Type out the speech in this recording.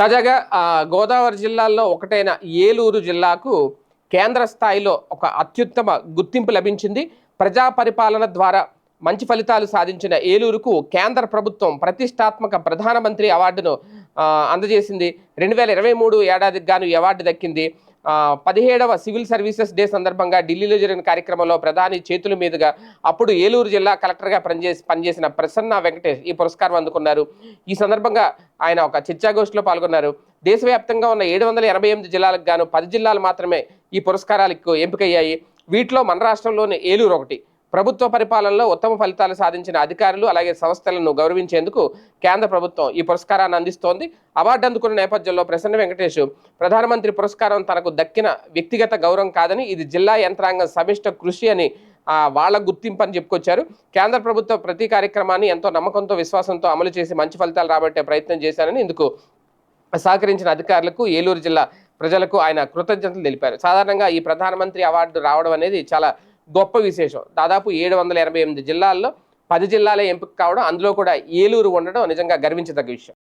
తాజాగా గోదావరి జిల్లాల్లో ఒకటైన ఏలూరు జిల్లాకు కేంద్ర స్థాయిలో ఒక అత్యుత్తమ గుర్తింపు లభించింది. ప్రజా పరిపాలన ద్వారా మంచి ఫలితాలు సాధించిన ఏలూరుకు కేంద్ర ప్రభుత్వం ప్రతిష్టాత్మక ప్రధానమంత్రి అవార్డును అందజేసింది. రెండు వేల ఇరవై మూడు ఏడాదికి గాను ఈ అవార్డు దక్కింది. పదిహేడవ సివిల్ సర్వీసెస్ డే సందర్భంగా ఢిల్లీలో జరిగిన కార్యక్రమంలో ప్రధాని చేతుల మీదుగా అప్పుడు ఏలూరు జిల్లా కలెక్టర్గా పనిచేసి పనిచేసిన ప్రసన్న వెంకటేష్ ఈ పురస్కారం అందుకున్నారు. ఈ సందర్భంగా ఆయన ఒక చర్చాగోష్ఠిలో పాల్గొన్నారు. దేశవ్యాప్తంగా ఉన్న ఏడు వందల ఎనభై ఎనిమిది జిల్లాలకు గాను పది జిల్లాలు మాత్రమే ఈ పురస్కారాలకు ఎంపికయ్యాయి. వీటిలో మన రాష్ట్రంలోని ఏలూరు ఒకటి ప్రభుత్వ పరిపాలనలో ఉత్తమ ఫలితాలు సాధించిన అధికారులు అలాగే సంస్థలను గౌరవించేందుకు కేంద్ర ప్రభుత్వం ఈ పురస్కారాన్ని అందిస్తోంది. అవార్డు అందుకున్న నేపథ్యంలో ప్రసన్న వెంకటేష్ ప్రధానమంత్రి పురస్కారం తనకు దక్కిన వ్యక్తిగత గౌరవం కాదని ఇది జిల్లా యంత్రాంగం సమిష్ట కృషి అని వాళ్ళ గుర్తింపు అని చెప్పుకొచ్చారు. కేంద్ర ప్రభుత్వ ప్రతి కార్యక్రమాన్ని ఎంతో నమ్మకంతో విశ్వాసంతో అమలు చేసి మంచి ఫలితాలు రాబట్టే ప్రయత్నం చేశారని ఇందుకు సహకరించిన అధికారులకు ఏలూరు జిల్లా ప్రజలకు ఆయన కృతజ్ఞతలు తెలిపారు. సాధారణంగా ఈ ప్రధానమంత్రి అవార్డు రావడం అనేది చాలా గొప్ప విశేషం. దాదాపు ఏడు వందల ఎనభై ఎనిమిది జిల్లాల్లో పది జిల్లాలే ఎంపిక కావడం అందులో కూడా ఏలూరు ఉండడం నిజంగా గర్వించదగ్గ విషయం.